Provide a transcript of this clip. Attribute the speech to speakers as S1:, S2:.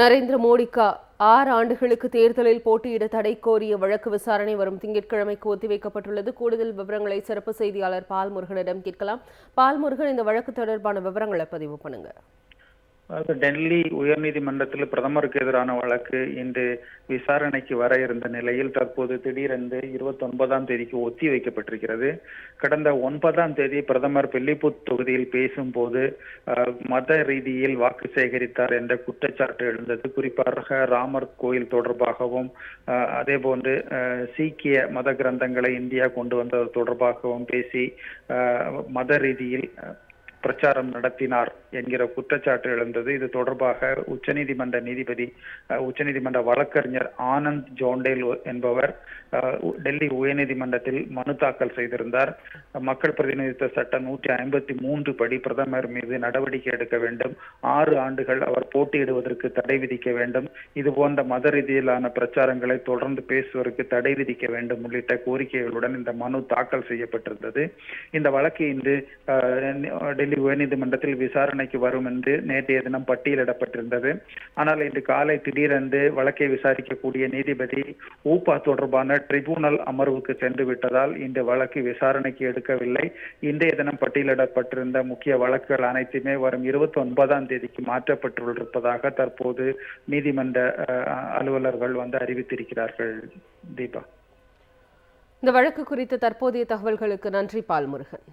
S1: நரேந்திர மோடிக்கு ஆறு ஆண்டுகளுக்கு தேர்தலில் போட்டியிட தடை கோரிய வழக்கு விசாரணை வரும் திங்கட்கிழமைக்கு ஒத்திவைக்கப்பட்டுள்ளது. கூடுதல் விவரங்களை சிறப்பு செய்தியாளர் பால்முருகனிடம் கேட்கலாம். பால்முருகன் இந்த வழக்கு தொடர்பான விவரங்களை பதிவு பண்ணுங்க.
S2: டெல்லி உயர்நீதிமன்றத்தில் பிரதமருக்கு எதிரான வழக்கு இன்று விசாரணைக்கு வர இருந்த நிலையில் தற்போது திடீரென்று இருபத்தி ஒன்பதாம் தேதிக்கு ஒத்தி வைக்கப்பட்டிருக்கிறது. கடந்த ஒன்பதாம் தேதி பிரதமர் பெல்லிபுத் தொகுதியில் பேசும்போது மத ரீதியில் வாக்கு சேகரித்தார் என்ற குற்றச்சாட்டு எழுந்தது. குறிப்பாக ராமர் கோயில் தொடர்பாகவும் அதே போன்று சீக்கிய மத கிரந்தங்களை இந்தியா கொண்டு வந்தது தொடர்பாகவும் பேசி மத ரீதியில் பிரச்சாரம் நடத்தினார் என்கிற குற்றச்சாட்டு எழுந்தது. இது தொடர்பாக உச்சநீதிமன்ற நீதிபதி உச்சநீதிமன்ற வழக்கறிஞர் ஆனந்த் ஜோண்டேல் என்பவர் டெல்லி உயர்நீதிமன்றத்தில் மனு தாக்கல் செய்திருந்தார். மக்கள் பிரதிநிதித்துவ சட்டம் நூற்றி ஐம்பத்தி மூன்று படி பிரதமர் மீது நடவடிக்கை எடுக்க வேண்டும். ஆறு ஆண்டுகள் அவர் போட்டியிடுவதற்கு தடை விதிக்க வேண்டும். இது போன்ற மத ரீதியிலான பிரச்சாரங்களை தொடர்ந்து பேசுவதற்கு தடை விதிக்க வேண்டும் உள்ளிட்ட கோரிக்கைகளுடன் இந்த மனு தாக்கல் செய்யப்பட்டிருந்தது. இந்த வழக்கு இன்று டெல்லி டெல்லி உயர்நீதிமன்றத்தில் விசாரணைக்கு வரும் என்று நேற்றைய தினம் பட்டியலிடப்பட்டிருந்தது. ஆனால் இன்று காலை திடீரென்று வழக்கை விசாரிக்கக்கூடிய நீதிபதி ஊபா தொடர்பான ட்ரிபுனல் அமர்வுக்கு சென்று விட்டதால் இந்த வழக்கு விசாரணைக்கு எடுக்கவில்லை. இன்றைய தினம் பட்டியலிடப்பட்டிருந்த முக்கிய வழக்குகள் அனைத்துமே வரும் இருபத்தி ஒன்பதாம் தேதிக்கு மாற்றப்பட்டுள்ளிருப்பதாக தற்போது நீதிமன்ற அஹ், அலுவலர்கள் வந்து அறிவித்திருக்கிறார்கள். தீபா.
S1: இந்த வழக்கு குறித்த தற்போதைய தகவல்களுக்கு நன்றி பால்முருகன்.